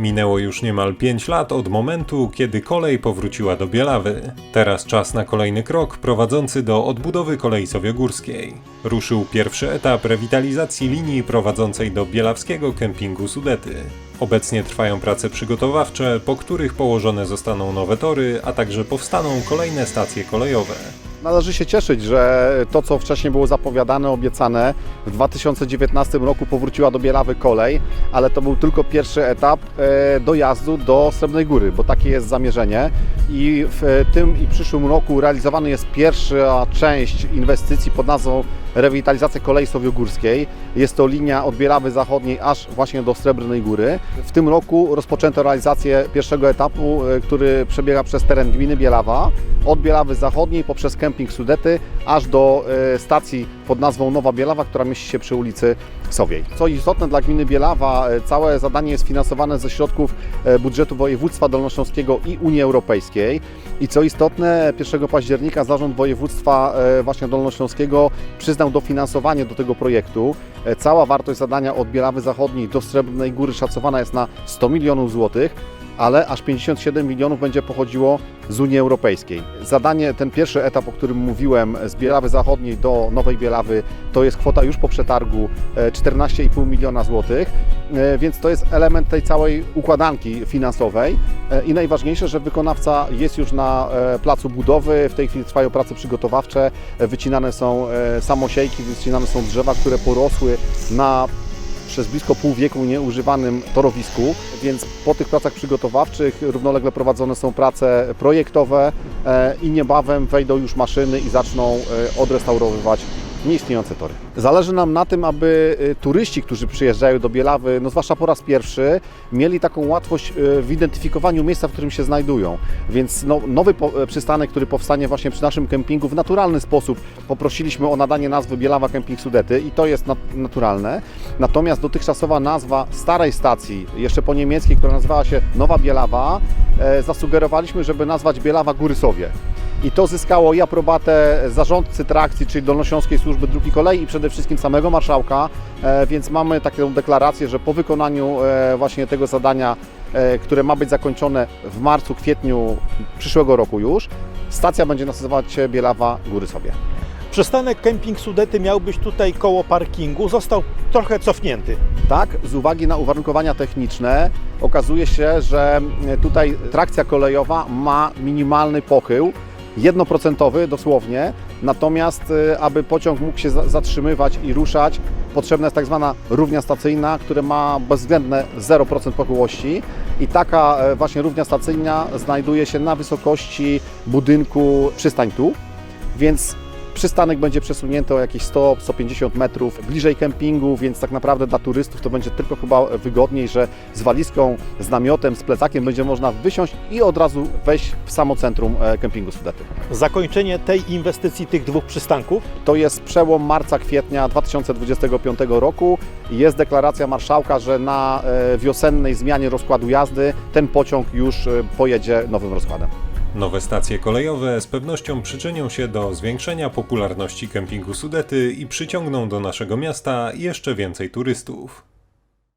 Minęło już niemal 5 lat od momentu, kiedy kolej powróciła do Bielawy. Teraz czas na kolejny krok prowadzący do odbudowy kolei sowiogórskiej. Ruszył pierwszy etap rewitalizacji linii prowadzącej do bielawskiego kempingu Sudety. Obecnie trwają prace przygotowawcze, po których położone zostaną nowe tory, a także powstaną kolejne stacje kolejowe. Należy się cieszyć, że to, co wcześniej było zapowiadane, obiecane, w 2019 roku powróciła do Bielawy kolej, ale to był tylko pierwszy etap e, dojazdu do Srebrnej Góry, bo takie jest zamierzenie i w tym i przyszłym roku realizowany jest pierwsza część inwestycji pod nazwą rewitalizacja kolei sowiogórskiej. Jest to linia od Bielawy Zachodniej aż właśnie do Srebrnej Góry. W tym roku rozpoczęto realizację pierwszego etapu, e, który przebiega przez teren gminy Bielawa, od Bielawy Zachodniej poprzez kemping Sudety, aż do e, stacji pod nazwą Nowa Bielawa, która mieści się przy ulicy Sowiej. Co istotne dla gminy Bielawa, e, całe zadanie jest finansowane ze środków e, budżetu województwa dolnośląskiego i Unii Europejskiej. I co istotne, 1 października zarząd województwa e, właśnie dolnośląskiego przyznał dofinansowanie do tego projektu. Cała wartość zadania od Bielawy Zachodniej do Srebrnej Góry szacowana jest na 100 milionów złotych ale aż 57 milionów będzie pochodziło z Unii Europejskiej. Zadanie, ten pierwszy etap, o którym mówiłem, z Bielawy Zachodniej do Nowej Bielawy, to jest kwota już po przetargu e, 14,5 miliona złotych, e, więc to jest element tej całej układanki finansowej. E, i najważniejsze, że wykonawca jest już na e, placu budowy, w tej chwili trwają prace przygotowawcze, e, wycinane są e, samosiejki, wycinane są drzewa, które porosły na przez blisko pół wieku nieużywanym torowisku, więc po tych pracach przygotowawczych równolegle prowadzone są prace projektowe e, i niebawem wejdą już maszyny i zaczną e, odrestaurowywać nieistniejące tory. Zależy nam na tym, aby e, turyści, którzy przyjeżdżają do Bielawy, no zwłaszcza po raz pierwszy, mieli taką łatwość e, w identyfikowaniu miejsca, w którym się znajdują. Więc no, nowy e, przystanek, który powstanie właśnie przy naszym kempingu, w naturalny sposób poprosiliśmy o nadanie nazwy Bielawa Kemping Sudety i to jest nat- naturalne. Natomiast dotychczasowa nazwa starej stacji, jeszcze po niemieckiej, która nazywała się Nowa Bielawa, e, zasugerowaliśmy, żeby nazwać Bielawa Górysowie. I to zyskało i aprobatę zarządcy trakcji, czyli Dolnośląskiej Służby Dróg i Kolei i przede wszystkim samego marszałka, e, więc mamy taką deklarację, że po wykonaniu e, właśnie tego zadania, e, które ma być zakończone w marcu, kwietniu przyszłego roku już, stacja będzie nazywać się Bielawa Górysowie. Przystanek Kemping Sudety miał być tutaj koło parkingu, został trochę cofnięty. Tak, z uwagi na uwarunkowania techniczne okazuje się, że tutaj trakcja kolejowa ma minimalny pochył, jednoprocentowy dosłownie, natomiast e, aby pociąg mógł się za- zatrzymywać i ruszać, potrzebna jest tak zwana równia stacyjna, która ma bezwzględne 0% pochyłości. I taka e, właśnie równia stacyjna znajduje się na wysokości budynku przystań tu, więc Przystanek będzie przesunięty o jakieś 100-150 metrów bliżej kempingu, więc tak naprawdę dla turystów to będzie tylko chyba wygodniej, że z walizką, z namiotem, z plecakiem będzie można wysiąść i od razu wejść w samo centrum e, kempingu Sudety. Zakończenie tej inwestycji, tych dwóch przystanków, To jest przełom marca-kwietnia 2025 roku. Jest deklaracja marszałka, że na e, wiosennej zmianie rozkładu jazdy ten pociąg już e, pojedzie nowym rozkładem. Nowe stacje kolejowe z pewnością przyczynią się do zwiększenia popularności kempingu Sudety i przyciągną do naszego miasta jeszcze więcej turystów.